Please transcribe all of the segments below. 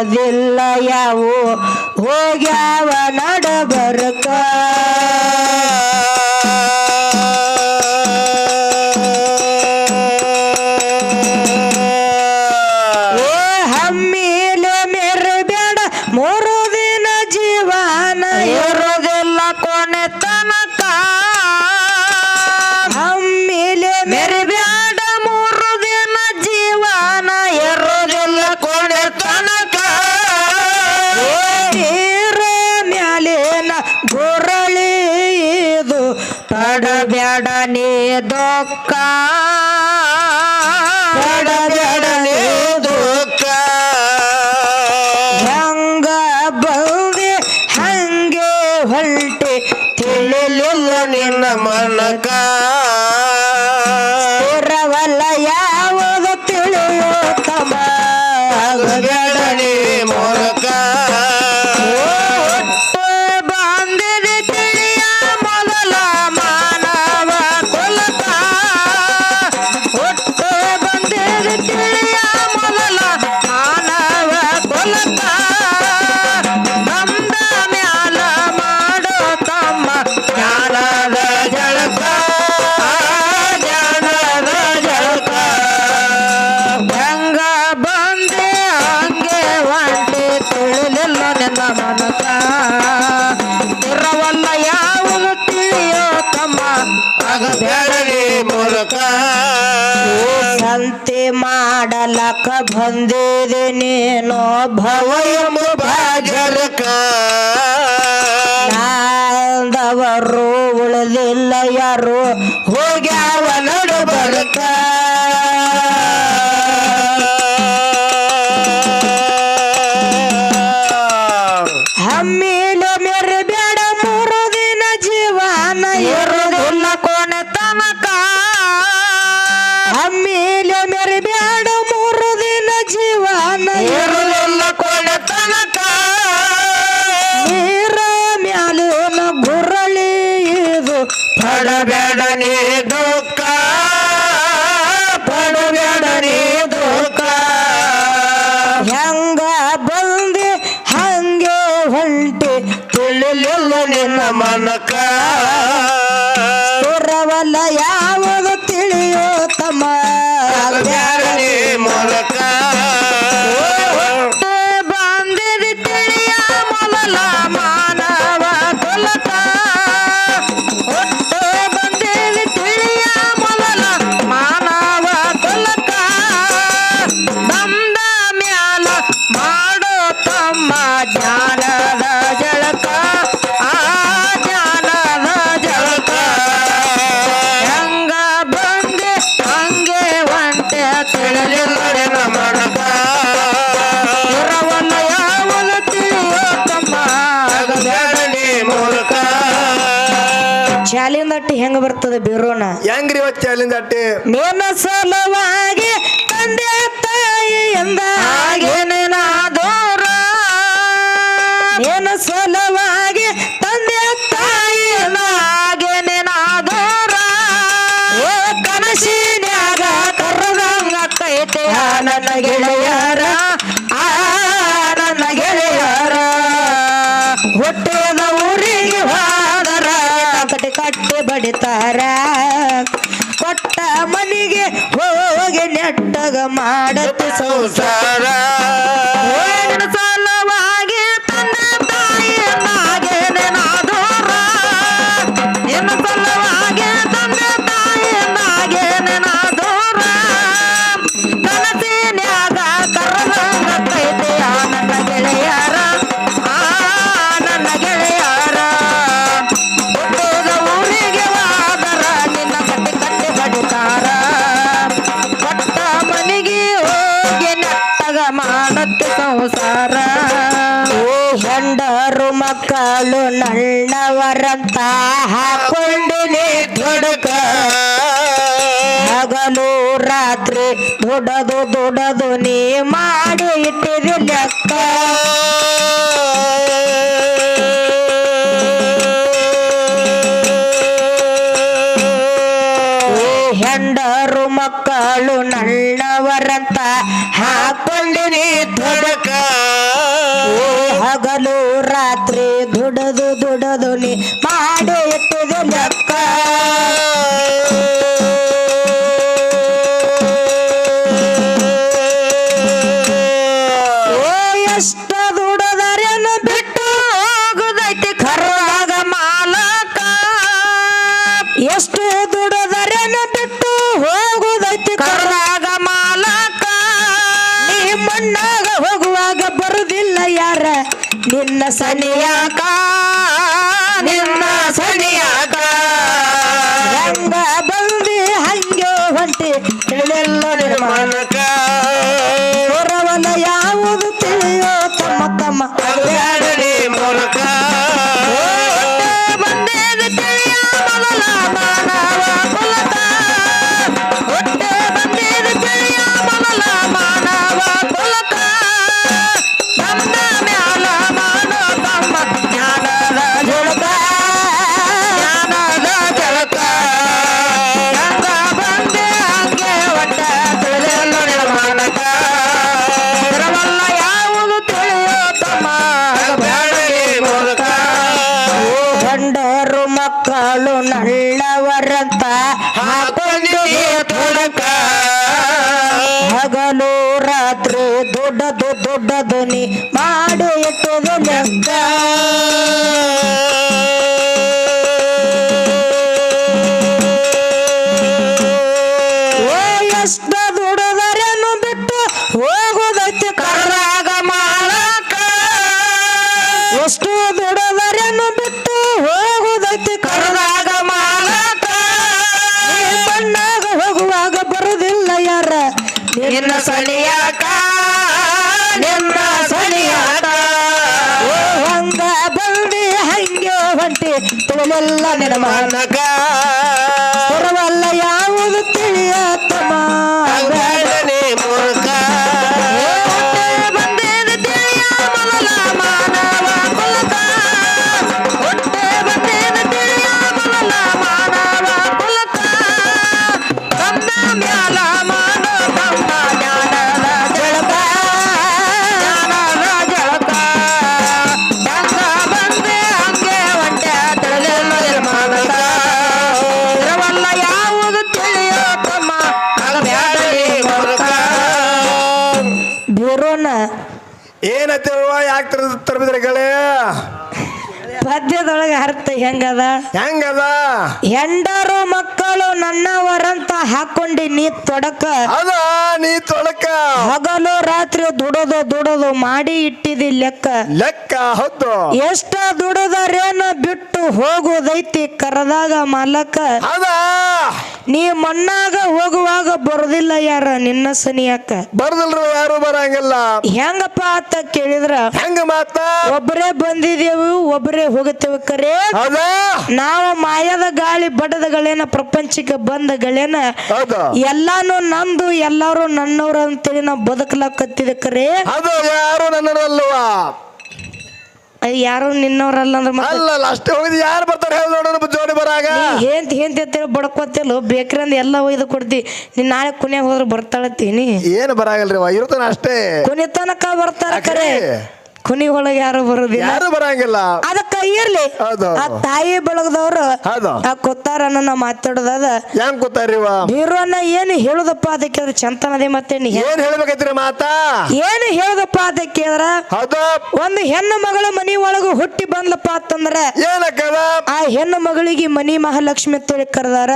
ಬರದಿಲ್ಲ ಯಾವು ಹೋಗ್ಯಾ ಭವ್ಯ ಹಂಗೆ ಹೊರಟೆ ತಿಳಿಲಿಲ್ಲ ನಿನ್ನ ಮನಕ. ಆಗ ಮೂಲಕ. ಸಂತೆ ಮಾಡಲಕ ಬಂದಿದೆ ನೀನು ಭವ ಎಂಬ ಬಾಜರಕ. ಯಾರು ಉಳಿದಿಲ್ಲ ಯಾರು ಹೋಗ್ಯಾವ ನಡು ಬರಕ. Clara. ಚಾಲಿಂದ ಅಟ್ಟಿ ಹೆಂಗ ಬರ್ತದೆ ಬಿರೋನ? ಹೆಂಗ್ರಿ ಇವತ್ ಚಾಲಿಂದ ಅಟ್ಟಿ? ಮೇನ ಸಲುವಾಗಿ ತಂದೆ ತಾಯಿಯಿಂದ ಆಗೇನ ದೂರ ಏನ garoto são usados. ದುಡದು ದೊಡ್ಡದು ನೀ ಮಾಡಿ ಇಟ್ಟಿರಿ ಲೆಕ್ಕ ಹೆಂಡರು ಮಕ್ಕಳು ನನ್ನವರಂತ ಹಾಕೊಂಡಿನಿ ದೊಡಕ ಹಗಲು ರಾತ್ರಿ ದುಡದು ದುಡದು ನೀ ನಿನ್ನ ಹೋಗುದೈತಿ ಕರ್ರಾಗ ಮಾಲಕ. ಎಷ್ಟು ದುಡದರೇನು ಬಿಟ್ಟು ಹೋಗುದೈತಿ ಕರ್ರಾಗ ಮಾಲಕ. ನೀ ಬಣ್ಣಾಗ ಹೋಗುವಾಗ ಬರುದಿಲ್ಲ ಯಾರ? ನಿನ್ನ ಸಲಿಯಾಕ ನಿನ್ನ ಸಲಿಯಾಕ ಹಂಗ ಬಂದಿ ಹಂಗೆ ಹೊಂಟಿ ತಿಳಿಲಿಲ್ಲ ನಿನ್ನ ಮನಕ ಯಾಕೆ ತರಬಿದ್ರಿ ಗಳೇ ಪದ್ಯದೊಳಗೆ ಅರ್ಥ ಹೆಂಗದ? ಹೆಂಗದ? ಹೆಂಡರು ಮಕ್ಕಳು ನನ್ನವರಂತ ಹಾಕೊಂಡಿ ನೀ ತೊಡಕ. ಅದ ನೀ ತೊಡಕ. ಹಗಲು ರಾತ್ರಿ ದುಡದು ದುಡದು ಮಾಡಿ ಇಟ್ಟಿದಿ ಲೆಕ್ಕ. ಲೆಕ್ಕ ಹೌದು. ಎಷ್ಟ ದುಡದರೇನ ಬಿಟ್ಟು ಹೋಗುದೈತಿ ಕರದಾಗ ಮಾಲಕ. ಅದ ನೀ ಮಣ್ಣಾಗ ಹೋಗುವಾಗ ಬರುದಿಲ್ಲ ಯಾರ ನಿನ್ನ ಸನಿಯಾಕ ಬರ್ದಲ್ರು ಯಾರು ಬರಂಗಿಲ್ಲ. ಹೆಂಗಪ್ಪ ಅಂತ ಕೇಳಿದ್ರ? ಹೆಂಗ ಮಾತ? ಒಬ್ಬರೇ ಬಂದಿದೇವು ಒಬ್ಬರೇ ಹೋಗುತ್ತೇವೆ ಕರೆ. ನಾವು ಮಾಯದ ಗಾಳಿ ಬಡದಗಳೇನ ಪ್ರಪಂಚಕ್ಕೆ ಬಂದಗಳೇನ ಹೌದು? ಎಲ್ಲಾನು ನಂದು ಎಲ್ಲಾರು ನನ್ನವ್ರ ಅಂತೇಳಿ ನಾವು ಬದುಕಲಾಕತ್ತಿದ ಕರೆ ಅದು ಯಾರು ನನ್ನದಲ್ವಾ ಅದ್ ಯಾರು ನಿನ್ನವ್ರಲ್ಲ ಅಂದ್ರೆ ಅಲ್ಲ ಅಷ್ಟೇ ಹೋಗಿದ್ ಯಾರು ಬರ್ತಾರೆ ಹೇಳಿ ನೋಡೋಣ ಜೋಡಿ ಬರಾಗ. ಏಂತ ಹೇಂತ ಅಂತೇಳಿ ಬಡ್ಕೋತಿಲ್ಲ ಬೇಕ್ರಿ ಅಂದ್ ಎಲ್ಲ ಒಯ್ದು ಕೊಡ್ತಿ. ನೀನ್ ನಾಳೆ ಕುನ್ಯಾಗ ಹೋದ್ರೆ ಬರ್ತಾಳತ್ತೀನಿ. ಏನು ಬರಾಗಲ್ರಿ ಇರ್ತಾನ ಅಷ್ಟೇ. ಕುನಿ ತನಕ ಬರ್ತಾರ ಕರೆ? ಕುನಿ ಒಳಗೆ ಯಾರು ಬರೋದಿಲ್ಲ. ಯಾರು ಬರಂಗಿಲ್ಲ. ಅದಕ್ಕ ಇರ್ಲಿ. ಹೌದು. ಆ ತಾಯಿ ಬಳಗದವ್ರು ಹೌದು. ಆ ಕೊತ್ತಾರನ್ನ ಮಾತಾಡೋದದ. ಹೆಂಗ್ ಏನ್ ಇವ? ಬೀರನ್ನ ಏನು ಹೇಳುದಪ್ಪ ಅದಕ್ಕೆ ಅದ್ರ ಚಂತನದೇ ಮತ್ತೆ ನೀ ಏನ್ ಹೇಳ್ಬೇಕೈತ್ರಿ ಮಾತಾ? ಏನು ಹೇಳುದಪ್ಪ ಅದಕ್ಕೆ ಹೌದು. ಒಂದು ಹೆಣ್ಣು ಮಗಳ ಮನಿ ಒಳಗ ಹುಟ್ಟಿ ಬಂದ್ಲಪ್ಪ ಅಂತಂದ್ರ ಏನಕ್ಕದ? ಆ ಹೆಣ್ಣು ಮಗಳಿಗೆ ಮನಿ ಮಹಾಲಕ್ಷ್ಮಿ ಅಂತೇಳಿ ಕರೆದಾರ.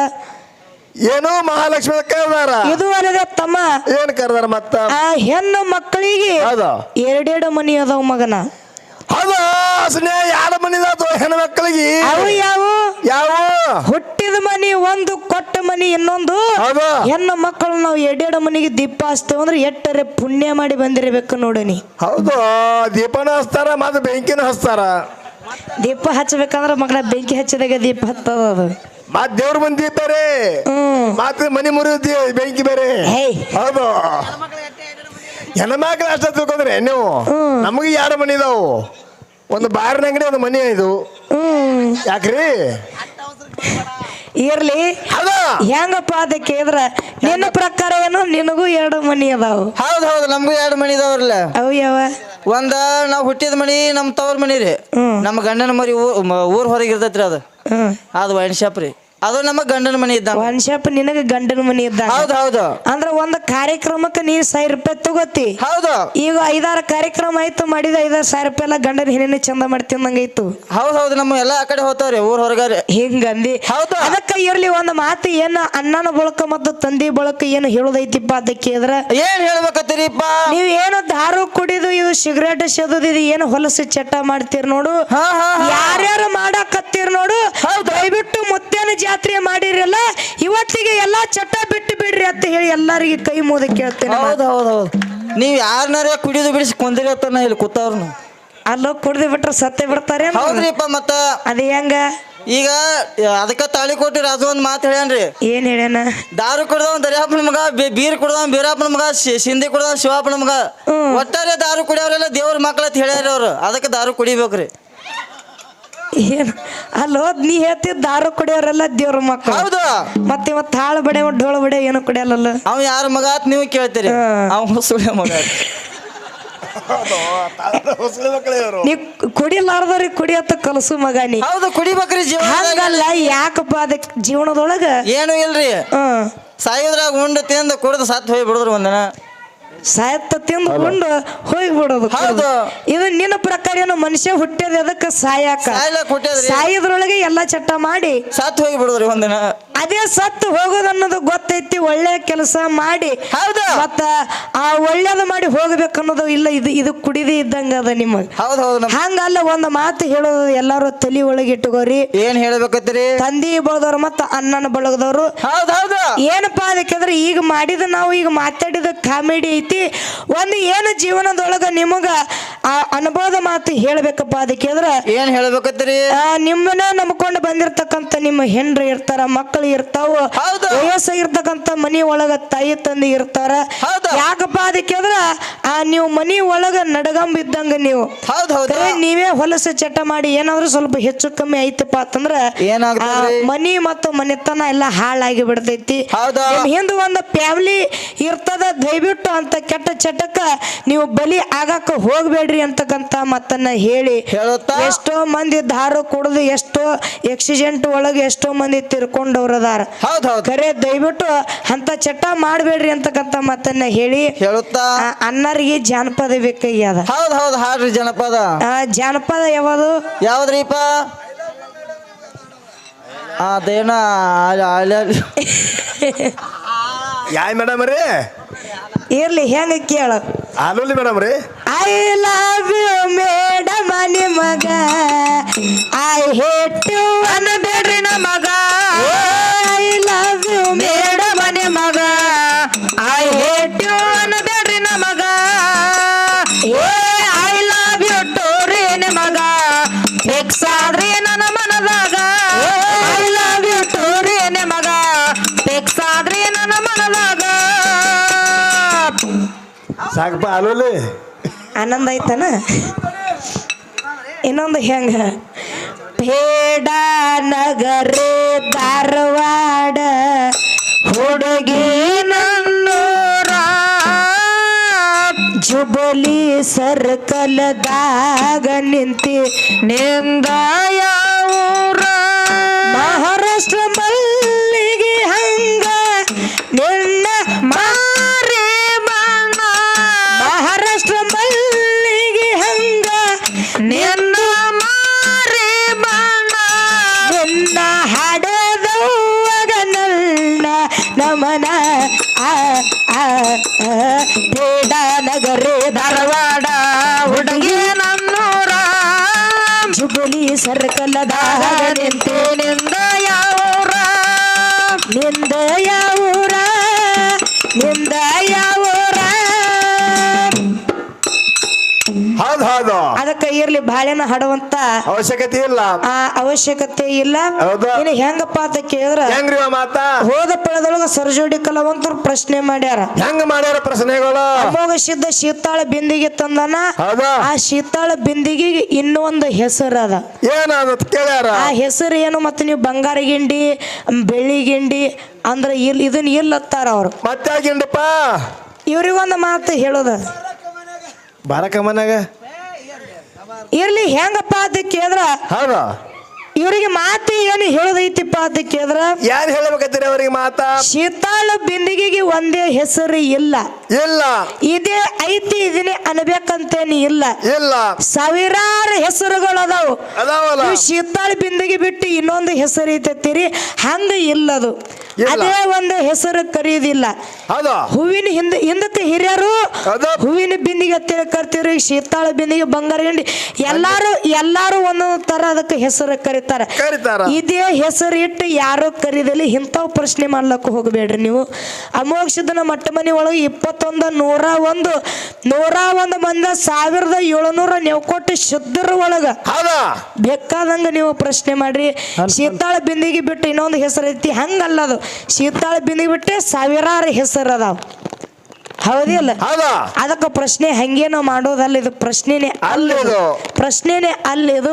ಏನು ಮಹಾಲಕ್ಷ್ಮಿ ಕರ್ದಾರ ಇದು ಅಲ್ಲದೆ ತಮ್ಮ ಏನ್ ಕರ್ದಾರ ಮತ್ತ? ಆ ಹೆಣ್ಣು ಮಕ್ಕಳಿಗೆ ಹೌದು? ಎರಡೆರಡು ಮನಿ ಅದಾವ ಮಗನ. ಹೌದು? ಯಾರ ಮನಿದಾತು ಹೆಣ್ಣು ಮಕ್ಕಳಿಗೆ? ಅವು ಯಾವ? ಯಾವ? ಹುಟ್ಟಿದ ಮನಿ ಒಂದು ಕೊಟ್ಟ ಮನಿ ಇನ್ನೊಂದು. ಹೌದು? ಹೆಣ್ಣು ಮಕ್ಕಳು ನಾವು ಎರಡೆರಡು ಮನಿಗೆ ದೀಪ ಹಚ್ತೇವೆ ಅಂದ್ರೆ ಎಟ್ಟರೆ ಪುಣ್ಯ ಮಾಡಿ ಬಂದಿರಬೇಕು ನೋಡನಿ ಹೌದು? ದೀಪನ ಹಚ್ತಾರ ಮತ್ತೆ ಬೆಂಕಿನ ಹಚ್ತಾರ? ದೀಪ ಹಚ್ಚಬೇಕಂದ್ರೆ ಮಗಳ ಬೆಂಕಿ ಹಚ್ಚಿದಾಗ ದೀಪ ಹತ್ತದ ಅದು. ಮತ್ ದೇವ್ರ ಮಂದಿ ಬೇರೆ ಮತ್ತೆ ಮನಿ ಮುರಿದ ಬೆಂಕಿ ಬೇರೆ. ಹೌದು. ಹೆಣ್ಮಕ್ಳು ಅಷ್ಟ ತಿಳ್ಕೊಂಡ್ರೆ ನೀವು. ನಮಗೆ ಯಾರ ಮನಿ ಇದಾವು? ಒಂದು ಬಾರಿನ ಅಂಗಡಿ ಒಂದು ಮನಿ ಇದು. ಹ್ಮ್. ಯಾಕ್ರಿ? ಇರ್ಲಿ. ಹೌದು? ಹೆಂಗಪ್ಪ ಅದಕ್ಕೆ ಕೇಳಿದ್ರ? ನಿನ್ನ ಪ್ರಕಾರ ಏನು ನಿನಗೂ ಎರಡು ಮನಿ ಅದಾವ. ಹೌದ್ ಹೌದು ನಮ್ಗೂ ಎರಡು ಮನಿ ಅದಾವ್ರಲ್ಲ ಅವು ಯಾವ ಒಂದ ನಾವ್ ಹುಟ್ಟಿದ ಮನಿ ನಮ್ ತವ್ರ ಮನಿ ರೀ. ನಮ್ ನಮ್ಮ ಗಂಡನ ಮರಿ ಊರ್ ಹೊರಗಿರ್ತೈತ್ರಿ ಊರ್ ಹೊರಗೆ ಇರ್ತೈತ್ರಿ ಅದು. ಹ್ಮ್. ಅದು ವೈನ್ ಶಾಪ್ ರೀ. ಅದು ನಮ್ಮ ಗಂಡನ ಮನೆ ಇದ್ದ ಒನ್ಶಾಪ್ ನಿನಗ ಗಂಡನ ಮನಿ ಇದ್ದ ಹೌದು ಹೌದು. ಅಂದ್ರ ಒಂದ್ ಕಾರ್ಯಕ್ರಮಕ್ಕೆ ನೀ ಸಾವಿರ ರೂಪಾಯಿ ತಗೋತಿ. ಹೌದು. ಈಗ ಐದಾರು ಕಾರ್ಯಕ್ರಮ ಆಯ್ತು ಮಾಡಿದ ಐದಾರು ಸಾವಿರ ರೂಪಾಯಿ ಎಲ್ಲ ಗಂಡನ ಹೆಣ್ಣಿನ ಚಂದ ಮಾಡ್ತಿಂದಂಗಾಯ್ತು ಹೌದ್ ಹೌದು. ನಮ್ಮ ಎಲ್ಲಾ ಆ ಕಡೆ ಹೋಗ್ತಾವ್ರಿ ಊರ್ ಹೊರಗಾರಿ ಹಿಂಗಂದಿ ಹೌದು. ಅದಕ್ಕ ಇರ್ಲಿ ಒಂದ್ ಮಾತು ಏನ ಅಣ್ಣನ ಬಳಕ ಮತ್ತು ತಂದಿ ಬಳಕ ಏನು ಹೇಳುದೈತಿಪ್ಪ ಅದಕ್ಕೆ ಇದ್ರ ಏನ್ ಹೇಳ್ಬೇಕತ್ತೀರಿಪ್ಪ? ನೀವ್ ಏನು ದಾರು ಕುಡಿದು ಇದು ಸಿಗರೇಟ್ ಸೇದೋದು ಇದು ಏನು ಹೊಲಸು ಚಟ ಮಾಡ್ತೀರ್ ನೋಡು. ಯಾರ್ಯಾರು ಮಾಡಾಕತ್ತೀರ್ ನೋಡು. ದಯವಿಟ್ಟು ಮುತ್ತೇನ ಜಾತ್ರೆ ಮಾಡಿರಲ್ಲ ಇವತ್ತಿಗೆ ಎಲ್ಲಾ ಚಟ ಬಿಟ್ಟು ಬಿಡ್ರಿ ಅಂತ ಹೇಳಿ ಎಲ್ಲರಿಗೆ ಕೈ ಮುದ ಕೇಳ್ತೇನೆ ಹೌದು ಹೌದು ಹೌದು. ನೀವ್ ಯಾರ ಕುಡಿದು ಬಿಡಿಸಿ ಕೊಂದಿರತ್ತ ಇಲ್ಲಿ ಕೂತವ್ರನು ಅಲ್ಲೋ ಕುಡಿದು ಬಿಟ್ರೆ ಸತ್ತೆ ಬಿಡ್ತಾರೆ ಹೌದ್ರಿಪ್ಪ ಮತ್ತ? ಅದ ಹೆಂಗ? ಈಗ ಅದಕ್ಕ ತಾಳಿ ಕೊಟ್ಟಿ ಅದು ಒಂದ್ ಮಾತು ಹೇಳ್ಯಾನ್ರಿ. ಏನ್ ಹೇಳ್ಯಾನ? ದಾರು ಕುಡ್ದವ್ ದರಿಯಾಪನ ಮಗ ಬಿ- ಬೀರ್ ಕುಡ್ದವ್ ಬೀರಪ್ಪನ ಮಗ ಶಿ- ಶಿಂದಿ ಕುಡ್ದವ್ ಶಿವಪ್ಪನ ಮಗ. ಒಟ್ಟಾರೆ ದಾರು ಕುಡಿಯವ್ರೆಲ್ಲ ದೇವ್ರ ಮಕ್ಳ ಅಂತ ಹೇಳ್ಯಾರ ಅವ್ರು. ಅದಕ್ಕೆ ದಾರು ಕುಡಿಬೇಕ್ರಿ. ಏನ್? ಹೋದ್ ನೀ ಹೇಳ್ತಿದ್ ದಾರು ಕುಡಿಯೋರೆಲ್ಲ ದೇವ್ರ ಮಕ್ಕಳು ಹೌದು. ಮತ್ತೆ ಇವತ್ತು ಹಾಳು ಬಡೆ ಡೋಳು ಬಡೆ ಏನು ಕುಡಿಯಲ್ಲ ಅವ ಯಾರ ಮಗ ಅಂತ ನೀವು ಕೇಳ್ತೀರಿ. ಹಾ. ಅವ ಸುಳ್ಯ ಮಗ ಹೊಸಳಿ ಮಕ್ಕಳೇ ಇವರು. ನೀ ಕುಡಿಲಾರ್ದವ್ರಿಗೆ ಕುಡಿಯತ್ತ ಕಲಸು ಮಗ ನೀ. ಹೌದು ಕುಡಿಬೇಕ್ರಿ ಜೀವನ ಹಂಗಲ್ಲ ಯಾಕಪ್ಪ ಅದಕ್ಕೆ ಜೀವನದೊಳಗ? ಏನು ಇಲ್ರಿ. ಹ್ಮ್ ಸಾಯೋದ್ರಾಗ ಉಂಡು ತಿಂದು ಕುಡ್ದು ಸತ್ ಹೋಗಿ ಬಿಡುದ್ರಿ ಒಂದಿನ. ಸಾಯತ್ತ ತಿಂದುಕೊಂಡು ಹೋಗ್ಬಿಡೋದು ಹೌದು. ಇದು ನಿನ್ನ ಪ್ರಕಾರ ಏನು ಮನುಷ್ಯ ಹುಟ್ಟಿದ ಅದಕ್ಕೆ ಸಾಯಾಕ? ಸಾಯ್ಲಕ್ ಹುಟ್ಟ್ಯದ್ರಿ. ಸಾಯದ್ರೊಳಗೆ ಎಲ್ಲ ಚಟ್ಟ ಮಾಡಿ. ಸತ್ ಹೋಗಿ ಬಿಡುದ್ರಿ ಒಂದಿನ. ಅದೇ ಸತ್ತು ಹೋಗೋದು ಅನ್ನೋದು ಗೊತ್ತೈತಿ ಒಳ್ಳೆ ಕೆಲಸ ಮಾಡಿ. ಹೌದು. ಮತ್ತ ಆ ಒಳ್ಳೇದು ಮಾಡಿ ಹೋಗ್ಬೇಕು ಅನ್ನೋದು ಇಲ್ಲ ಇದು ಇದು ಕುಡಿದೇ ಇದ್ದಂಗ ಅದ ನಿಮಗ್. ಹೌದು ಹೌದು ನಮ್ ಹಂಗಲ್ಲ ಒಂದು ಮಾತು ಹೇಳೋದು ಎಲ್ಲಾರು ತಲಿ ಒಳಗೆ ಇಟ್ಟುಕೋರಿ ಏನ್ ಹೇಳ್ಬೇಕತ್ತೀರಿ? ತಂದಿ ಬಳದವ್ರು ಮತ್ತ ಅಣ್ಣನ ಬಳಗದವ್ರು. ಹೌದು ಹೌದು. ಏನಪ್ಪಾ ಅದಕ್ಕೆ ಈಗ ಮಾಡಿದ ನಾವು ಈಗ ಮಾತಾಡಿದ ಕಾಮಿಡಿ ಐತಿ. ಒಂದು ಏನು ಜೀವನದೊಳಗೆ ನಿಮಗ ಆ ಅನುಭವದ ಮಾತು ಹೇಳ್ಬೇಕಪ್ಪ ಅದಕ್ಕೆಂದ್ರ ಏನ್ ಹೇಳ್ಬೇಕ್ರಿ ಆ, ನಿಮ್ಮನ್ನ ನಂಬ್ಕೊಂಡು ಬಂದಿರತಕ್ಕಂತ ನಿಮ್ಮ ಹೆಂಡ್ರಿ ಇರ್ತಾರ ಮಕ್ಕಳು ಇರ್ತಾವ ಹೌದು. ವಯಸ್ಸಾಗಿರ್ತಕ್ಕಂತ ಮನಿ ಒಳಗ ತಾಯಿ ತಂದೆ ಇರ್ತಾರ. ಯಾಕಪ್ಪ ಅದಕ್ಕೆ ಆ ನೀವು ಮನಿ ಒಳಗ ನಡಗಂಬ ಇದ್ದಂಗ ನೀವು. ನೀವೇ ಹೊಲಸ ಚಟ ಮಾಡಿ ಏನಾದ್ರೂ ಸ್ವಲ್ಪ ಹೆಚ್ಚು ಕಮ್ಮಿ ಐತಪ್ಪ ಅಂತಂದ್ರ ಮನಿ ಮತ್ತು ಮನೆತನ ಎಲ್ಲ ಹಾಳಾಗಿ ಬಿಡ್ತೈತಿ. ಹಿಂದ. ಒಂದ್ ಫ್ಯಾಮಿಲಿ ಇರ್ತದ ದಯವಿಟ್ಟು ಅಂತ ಕೆಟ್ಟ ಚಟಕ್ಕ ನೀವು ಬಲಿ ಆಗಾಕ ಹೋಗ್ಬೇಡ್ರಿ ಅಂತಕ್ಕಂತ ಮತ್ತನ್ನ ಹೇಳಿ ಹೇಳುತ್ತಾ? ಎಷ್ಟೋ ಮಂದಿ ದಾರು ಕುಡಿದು ಎಷ್ಟೋ ಆಕ್ಸಿಡೆಂಟ್ ಒಳಗೆ ಎಷ್ಟೋ ಮಂದಿ ತಿರ್ಕೊಂಡವ್ರ ಅದಾರ ಹೌದು ಹೌದು. ಖರೆ ದಯವಿಟ್ಟು ಅಂತ ಚಟ ಮಾಡಬೇಡ್ರಿ ಅಂತಕ್ಕಂತ ಮತ್ತನ್ನ ಹೇಳಿ ಹೇಳುತ್ತಾ? ಅನ್ನರಿಗೆ ಜಾನಪದ ಬೇಕಾಗ್ಯದ ಹೌದು ಹೌದು ಹಾಡ್ರಿ ಜನಪದ. ಆ ಜಾನಪದ ಯಾವುದು? ಯಾವ್ದ್ರೀಪ ಅದೇನ ಯಾಯ್ ಮೇಡಮ್ ರೀ? ಇರ್ಲಿ ಹೆಂಗ ಕೇಳು. ಆಲೂಲಿ ಮೇಡಮ್ ರೀ. ಐ ಲವ್ ಯು ಮೇಡಮ್ ನಿಮಗ. ಐ ಹೇಟ್ ಯು ಅನ್ಬೇಡ್ರಿ ನಮಗ. ಸಾಕಪ್ಪ ಆನಂದ ಐತನ ಇನ್ನೊಂದು ಹೆಂಗ? ಪೇಡ ನಗರ ಧಾರವಾಡ, ಹುಡುಗಿ ನನ್ನೂರ ಜುಬಲಿ ಸರ್ಕಲ್ದಾಗ ನಿಂತಿ ನಿಂದ ಯಾವೂರ ಮಹಾರಾಷ್ಟ್ರ ಮಲ್ಲಿಗೆ ಬೇಡ ನಗರಿ ಧಾರವಾಡ ಹುಡುಗಿ ನನ್ನೂರ. ಜುಬುಲಿ ಸರ್ಕಲ್ದಾಗ ನಿಂತೆ ನಿಂದ ಯಾವೂರ? ನಿಂದ ಯಾವೂರ? ನಿಂದ ಯಾವೂರ? ಹೌದು ಹೌದು. ಇರ್ಲಿ ಬಾಳೆನ ಹಾಡುವಂತ ಅವಶ್ಯಕತೆ ಇಲ್ಲ. ಆ ಅವಶ್ಯಕತೆ ಇಲ್ಲ. ಹೌದಾ? ಇನ್ನು ಹೆಂಗಪ್ಪ ಅಂತ ಕೇಳಿದ್ರ ಹೆಂಗ್ರಿ ಮಾತ? ಹೋದ ಪಳದೊಳಗ ಸರ್ಜೋಡಿ ಕಲಾವಂತರು ಪ್ರಶ್ನೆ ಮಾಡ್ಯಾರ. ಹೆಂಗ ಮಾಡ್ಯಾರ ಪ್ರಶ್ನೆಗಳು? ಅಮೋಘ ಸಿದ್ಧ ಶೀತಾಳ ಬಿಂದಿಗೆ ತಂದನ. ಹೌದಾ. ಆ ಶೀತಾಳ ಬಿಂದಿಗೆ ಇನ್ನೊಂದು ಹೆಸರು ಅದ. ಏನಾದ ಕೇಳ್ಯಾರ? ಆ ಹೆಸರು ಏನು ಮತ್ತೆ ನೀವು ಬಂಗಾರ ಗಿಂಡಿ ಬೆಳ್ಳಿ ಗಿಂಡಿ ಅಂದ್ರೆ ಇಲ್ ಇದನ್ನ ಇಲ್ಲತ್ತಾರ ಅವ್ರು. ಮತ್ತೆ ಗಿಂಡಪ್ಪ ಇವ್ರಿಗೊಂದು ಮಾತು ಹೇಳೋದ. ಬಾರಕ ಮನ್ಯಾಗ. ಇರ್ಲಿ ಹೆಂಗಪ್ಪ ಅಂತ ಕೇಳಿದ್ರ ಹೌದಾ? ಇವರಿಗೆ ಮಾತು ಏನು ಹೇಳೋದೈತಿಪ್ಪ ಅಂತ ಕೇಳಿದ್ರ ಯಾರು ಹೇಳ್ಬೇಕತ್ತೀರಿ ಅವ್ರಿಗೆ ಮಾತಾ? ಶೀತಾಳ ಬಿಂದಿಗೆಗೆ ಒಂದೇ ಹೆಸರು ಇಲ್ಲ. ಇಲ್ಲ. ಇದೇ ಐತಿ ಇದನ್ನೇ ಅನ್ಬೇಕಂತೇನು ಇಲ್ಲ. ಇಲ್ಲ. ಸಾವಿರಾರು ಹೆಸರುಗಳು ಅದಾವು. ಅದಾವಲ್ಲ. ಶೀತಾಳು ಬಿಂದಿಗೆ ಬಿಟ್ಟು ಇನ್ನೊಂದು ಹೆಸರು ಐತತ್ತೀರಿ ಹಂಗ ಇಲ್ಲದು. ಇಲ್ಲ. ಅದೇ ಒಂದು ಹೆಸರು ಕರೆಯುವುದಿಲ್ಲ. ಹೌದಾ? ಹೂವಿನ ಹಿಂದೆ ಹಿಂದಕ್ಕೆ ಹಿರಿಯರು ಅದು ಹೂವಿನ ಬಿಂದಿಗೆ ಅಂತೇಳಿ ಕರ್ತೀವ್ರಿ ಶೀತಾಳ ಬಿಂದಿಗೆ ಬಂಗಾರ ಹಿಂಡಿ. ಎಲ್ಲಾರು ಎಲ್ಲಾರು ಒಂದೊಂದು ತರ ಅದಕ್ಕೆ ಹೆಸರು ಕರೀತಾರೆ. ಕರಿತಾರ? ಇದೇ ಹೆಸರು ಇಟ್ಟು ಯಾರು ಕರೀದಲ್ಲಿ ಇಂಥವು ಪ್ರಶ್ನೆ ಮಾಡ್ಲಕ್ಕ ಹೋಗಬೇಡ್ರಿ ನೀವು. ಅಮೋಕ್ಷದನ ಮಟ್ಟ ಮನೆ ಒಳಗೆ ಇಪ್ಪತ್ತೊಂದು ನೂರ ಒಂದು ನೂರ ಒಂದು ಮಂದ ಸಾವಿರದ ಏಳುನೂರ ನೀವು ಕೊಟ್ಟು ಶುದ್ಧರ ಒಳಗ ಹೌದಾ? ಬೇಕಾದಂಗ ನೀವು ಪ್ರಶ್ನೆ ಮಾಡ್ರಿ. ಶೀತಾಳ ಬಿಂದಿಗೆ ಬಿಟ್ಟು ಇನ್ನೊಂದು ಹೆಸರು ಐತಿ ಹಂಗಲ್ಲದು. ಶೀತಾಳ ಬಿಂದಿಗೆ ಬಿಟ್ಟೆ ಸಾವಿರಾರು ಹೆಸರು ಅದಾವ. ಹೌದಿಲ್ಲ ಹೌದಾ? ಅದಕ್ಕೆ ಪ್ರಶ್ನೆ ಹಂಗೇನೋ ಮಾಡೋದಲ್ಲ ಇದು ಪ್ರಶ್ನೆನೇ ಪ್ರಶ್ನೆನೆ ಪ್ರಶ್ನೆನೇ ಅಲ್ಲಿದು.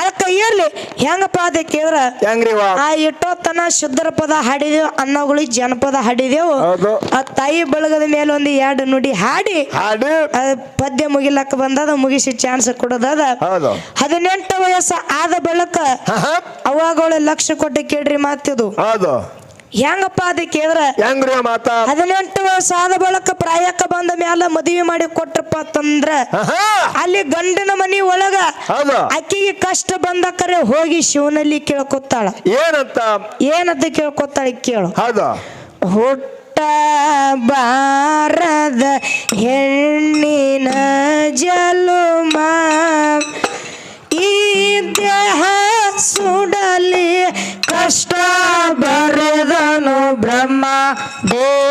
ಅದಕ್ಕೆ ಇರ್ಲಿ ಹೆಂಗಪ್ಪ ಅದಕ್ಕೆ ಕೇಳಿದ್ರ? ಹೆಂಗ್ರಿ ಇವ? ಆ ಇಟ್ಟೋತನ ಶುದ್ಧರ ಪದ ಹಾಡಿದೆವು ಅನ್ನಗಳಿಗೆ ಜನಪದ ಹಾಡಿದೆವು. ಹೌದು. ಆ ತಾಯಿ ಬಳಗದ ಮೇಲೆ ಒಂದು ಎರಡು ನುಡಿ ಹಾಡಿ ಹಾಡಿ. ಆ ಪದ್ಯ ಮುಗಿಲಕ್ಕ ಬಂದದ ಮುಗಿಸಿ ಚಾನ್ಸ್ ಕೊಡೋದದ. ಹೌದು. ಹದಿನೆಂಟು ವಯಸ್ಸು ಆದ ಬಳಿಕ. ಅವಾಗಳು ಲಕ್ಷ ಕೊಟ್ಟು ಕೇಳ್ರಿ ಮಾತಿದು. ಹೌದು. ಹೆಂಗಪ್ಪ ಅದ ಕೇಳಿದ್ರ ಹೆಂಗ್ರಿ ಮಾತಾ? ಹದಿನೆಂಟು ವರ್ಷ ಆದ ಬಳಕ ಪ್ರಾಯಕ್ಕ ಬಂದ ಮ್ಯಾಲ ಮದುವೆ ಮಾಡಿ ಕೊಟ್ರಪ್ಪ ಅಂತಂದ್ರ. ಅಲ್ಲಿ ಗಂಡನ ಮನಿ ಒಳಗ ಅಕ್ಕಿಗೆ ಕಷ್ಟ ಬಂದ ಕರೆ ಹೋಗಿ ಶಿವನಲ್ಲಿ ಕೇಳ್ಕೊತಾಳ ಏನಂತ? ಏನಂತ ಕೇಳ್ಕೊತಾಳ ಕೇಳು. ಹೌದು. ಹುಟ್ಟ ಬಾರದ ಹೆಣ್ಣಿನ ಜಲುಮ ಈ ದೇಹ ಸುಡಲಿ ದೇವರು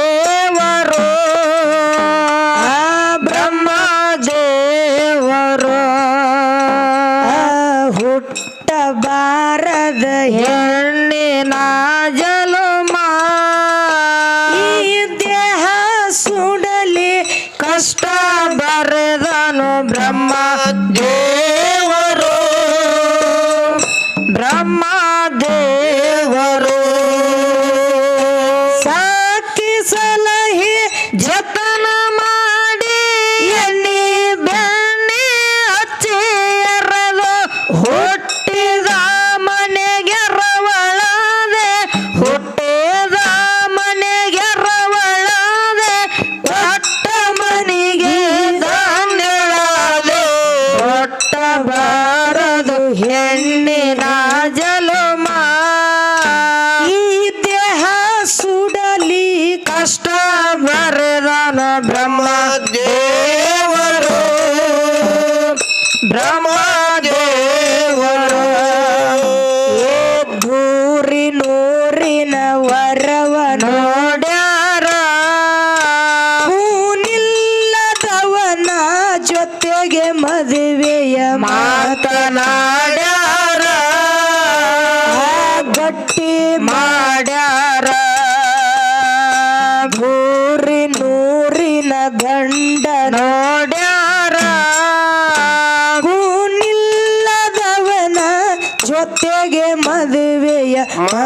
মা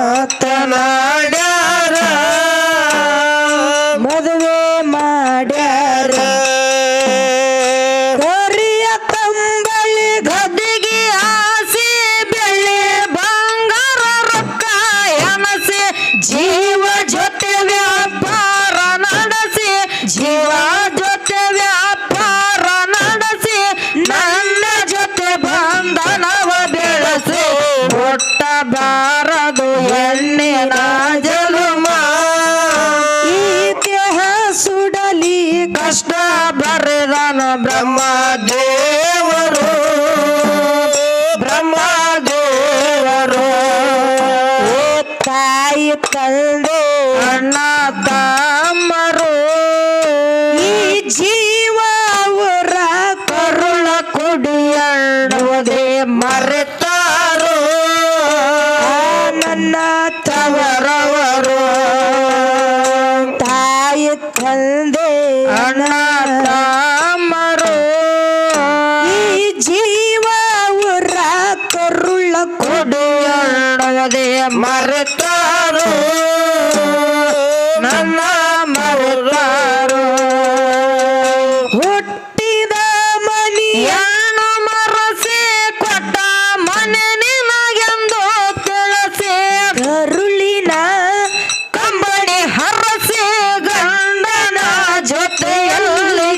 ತಾಯಿ ತಂದೆ ಅಣ್ಣ ತಮ್ಮರು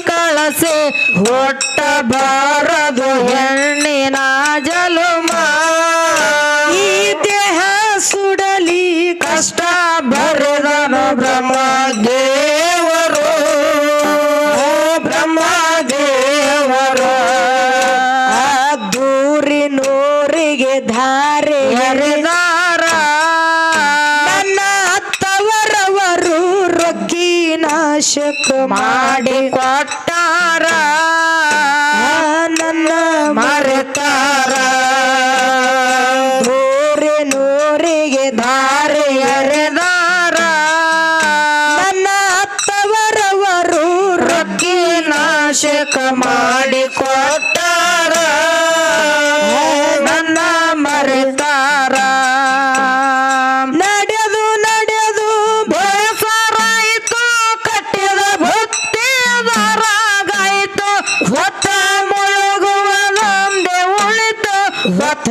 ಕಳಸಿ ಹೊಟ್ಟ ಹೆಣ್ಣಿನ ಮರೆತಾರ ನಡೆದು ನಡೆದು ಬೇಸರಾಯಿತು ಕಟ್ಟಿದ ಭಕ್ತಿಯದಾರಾಗಾಯಿತು ಹೊತ್ತ ಹೊತ್ತ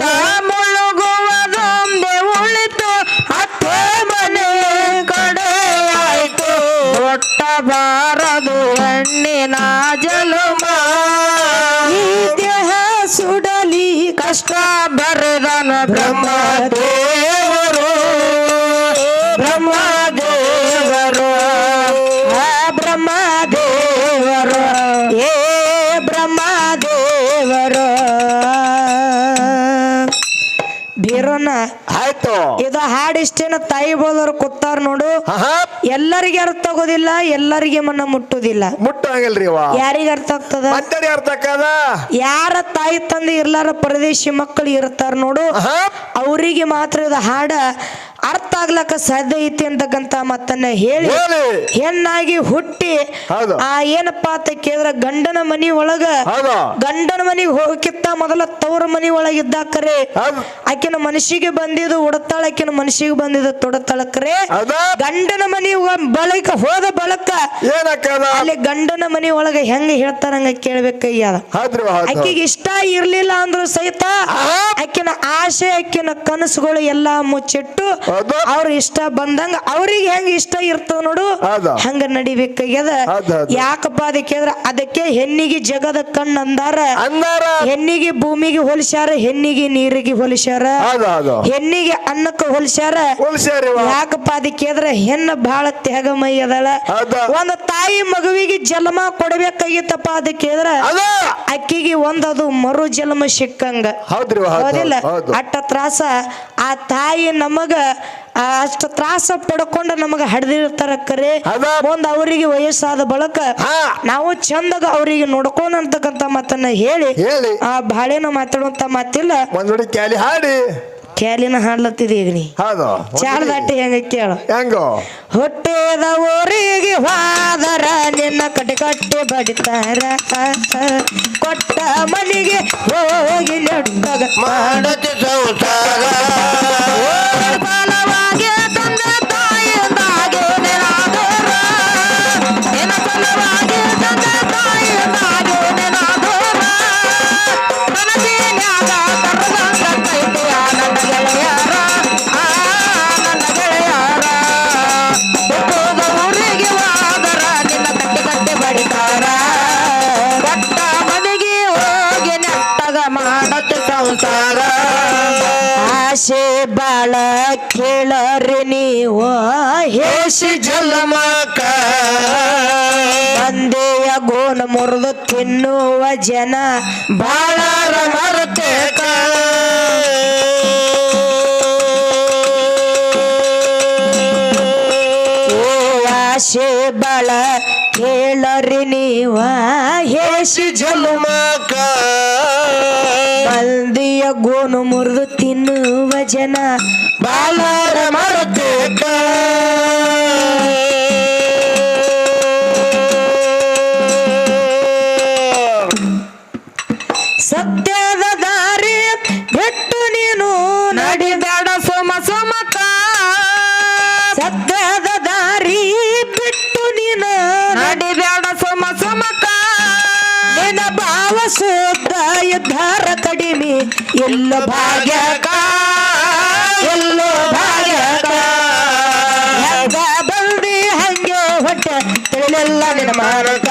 ಮುಳುಗುವುದೊಂದೇ ಉಳಿತು ಹತ್ತೆ ಮನೆ ಕಡೆ ಆಯಿತು. ಹುಟ್ಟಬಾರದು ಹೆಣ್ಣಿನ ಕಷ್ಟ ಬರೆದನ ಬ್ರಹ್ಮ ದೇವರು. ಆಯ್ತು. ಇದು ಹಾಡಿಷ್ಟೇನ ತಾಯಿ ಬೋದವ್ರು ಕೂತಾರ ನೋಡು. ಎಲ್ಲರಿಗೆ ಅರ್ಥ ಆಗೋದಿಲ್ಲ ಎಲ್ಲರಿಗೆ ಮನ ಮುಟ್ಟುದಿಲ್ಲ. ಮುಟ್ಟಂಗಿಲ್ರಿ ಆಗಲ್ರಿ ಯಾರಿಗೆ ಅರ್ಥ ಆಗ್ತದ? ಅರ್ಥ ಆಗ್ತದ? ಯಾರ ತಾಯಿ ತಂದೆ ಇರ್ಲಾರ ಪರದೇಶಿ ಮಕ್ಕಳು ಇರ್ತಾರ ನೋಡು. ಅವರಿಗೆ ಮಾತ್ರ ಇದು ಹಾಡ ಅರ್ಥ ಆಗ್ಲಕ್ಕ ಸಾಧ್ಯ ಐತಿ ಅಂತಕ್ಕಂತ ಮತ್ತನ್ನ ಹೇಳಿ ಹೆಣ್ಣಾಗಿ ಹುಟ್ಟಿ. ಆ ಏನಪ್ಪಾ ಅಂತ ಕೇಳಿದ್ರ ಗಂಡನ ಮನಿ ಒಳಗ ಗಂಡನ ಮನಿಗೆ ಹೋಗಕ್ಕಿಂತ ಮೊದಲ ತವರ ಮನಿ ಒಳಗ ಇದ್ದಾಕರೆ. ಆಕಿನ ಮನಸ್ಸಿಗೆ ಬಂದಿದ್ದು ಉಡತಾಳ ಆಕಿನ ಮನುಷ್ಯಗೆ ಬಂದಿದ್ದು ತೊಡತಾಳಕ್ರೆ. ಗಂಡನ ಮನಿ ಬಳಿಕ ಹೋದ ಬಳಕ ಅಲ್ಲಿ ಗಂಡನ ಮನಿ ಒಳಗ ಹೆಂಗ ಹೇಳ್ತಾರಂಗ ಕೇಳ್ಬೇಕಯ್ಯ. ಆಕಿಗೆ ಇಷ್ಟ ಇರ್ಲಿಲ್ಲ ಅಂದ್ರು ಸಹಿತ ಆಕಿನ ಆಸೆ ಆಕಿನ ಕನಸುಗಳು ಎಲ್ಲಾ ಮುಚ್ಚಿಟ್ಟು. ಅವ್ರ ಇಷ್ಟ ಬಂದಂಗ ಅವ್ರಿಗೆ ಹೆಂಗ ಇಷ್ಟ ಇರ್ತಾವ ನೋಡು. ಹಂಗ ನಡಿಬೇಕಾಗ್ಯದ. ಯಾಕಪ್ಪ ಅದಕ್ಕೆ ಅದಕ್ಕೆ ಹೆಣ್ಣಿಗೆ ಜಗದ ಕಣ್ಣು ಅಂದಾರ. ಹೆಣ್ಣಿಗೆ ಭೂಮಿಗೆ ಹೋಲಿಸ್ಯಾರ ಹೆಣ್ಣಿಗೆ ನೀರಿಗೆ ಹೋಲಿಸ್ಯಾರ. ಹೆಣ್ಣಿಗೆ ಅನ್ನಕ್ಕೆ ಹೋಲಿಸ್ಯಾರ. ಯಾಕಪ್ಪ ಅದಕ್ಕೆ ಹೆಣ್ಣ ಬಹಳ ತ್ಯಾಗಮಯ ಅದಳ. ಒಂದ್ ತಾಯಿ ಮಗುವಿಗೆ ಜನ್ಮ ಕೊಡ್ಬೇಕಾಗಿತ್ತಪ್ಪ ಅದಕ್ಕೆ ಅಕ್ಕಿಗೆ ಒಂದದು ಮರು ಜನ್ಮ ಸಿಕ್ಕಂಗ. ಹೌದಿಲ್ಲ? ಹೌದು. ಅಟ್ಟ ತ್ರಾಸ ಆ ತಾಯಿ ನಮಗ ಅಷ್ಟು ತ್ರಾಸ ಪಡ್ಕೊಂಡ ನಮಗ ಹಡ್ದಿರ್ತಾರ ಕರೆ. ಒಂದ್ ಅವರಿಗೆ ವಯಸ್ಸಾದ ಬಳಕ ನಾವು ಚಂದಾಗ ಅವರಿಗೆ ನೋಡ್ಕೊಂಡ್ ಅಂತಕ್ಕಂತ ಮಾತನ್ನ ಹೇಳಿ ಆ ಬಾಳೆನ ಮಾತಾಡುವಂತ ಮಾತಿಲ್ಲ. ಒಂದ್ ಕ್ಯಾಲಿ ಹಾಡಿ. ಕ್ಯಾಲಿನ ಹಾಡ್ಲತ್ತಿದೆ ಈಗ ನೀ? ಹೌದು. ಚಾಳ ದಾಟಿ ಹೆಂಗ ಕೇಳು? ಹೆಂಗೋ? ಹೊಟ್ಟೆದ ಊರಿಗೆ ಹೋದರ ನಿನ್ನ ಕಟ್ಟಿ ಕಟ್ಟಿ ಬಡಿತಾರ. ಕೊಟ್ಟ ಮನೆಗೆ ಹೋಗಿ ನೆಟ್ಟಗ ಮಾಡತಿ ಸಂಸಾರ ಜನ ಬಾಳ ಮರತೇಕ. ಓ ಆಶೆ ಬಾಳ ಕೇಳರಿ ನೀವ ಹೇಸಿ ಜಲಮಕ ಮಂದಿಯ ಗೋನು ಮುರಿದು ತಿನ್ನುವ ಜನ ಬಾಲಾರ ಮರತೇಕ. ಎಲ್ಲ ಭಾಗ್ಯಕ ಎಲ್ಲ ಭಾಗ್ಯಕ. ಹೆಂಗ ಬಂದಿ ಹಂಗೆ ಹೊಟ್ಟೆ ತಿಳಿಲಿಲ್ಲ ನಿನ್ನ ಮಾರಕ.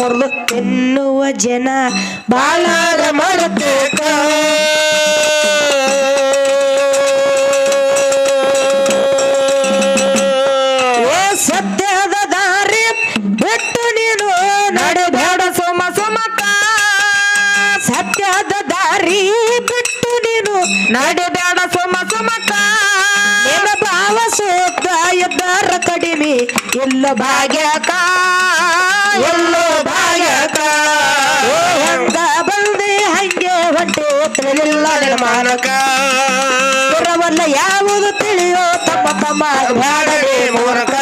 ಗುಣ ಎನ್ನುವ ಜನ ಬಾಳಾರ ಏ ಸತ್ಯದ ದಾರಿ ಬಿಟ್ಟು ನೀನು ನಡೆಬೇಡ ಸೋಮ ಸೋಮಕ್ಕ ಸತ್ಯದ ದಾರಿ ಬಿಟ್ಟು ನೀನು ನಡೆಬೇಡ ಸೋಮ ನಿನ್ನ ಭಾವ ಸೂಕ್ತ ಇದ್ದಾರ ಕಡಿಮೆ. ಎಲ್ಲ ಭಾಗ್ಯಕ. ಎಲ್ಲ ಭಾಗ್ಯಕ. ಹೆಂಗ ಬಂದೆ ಹಂಗೆ ಹೊಟ್ಟೆ ತಿಳಿಲಿಲ್ಲ ನಿರ್ಮಾಣಕ ಪುರವಲ್ಲ ಯಾವುದು ತಿಳಿಯೋ ತಮ್ಮ ತಮ್ಮ ಬ್ಯಾಡರಿ ಮೂರ್ಖ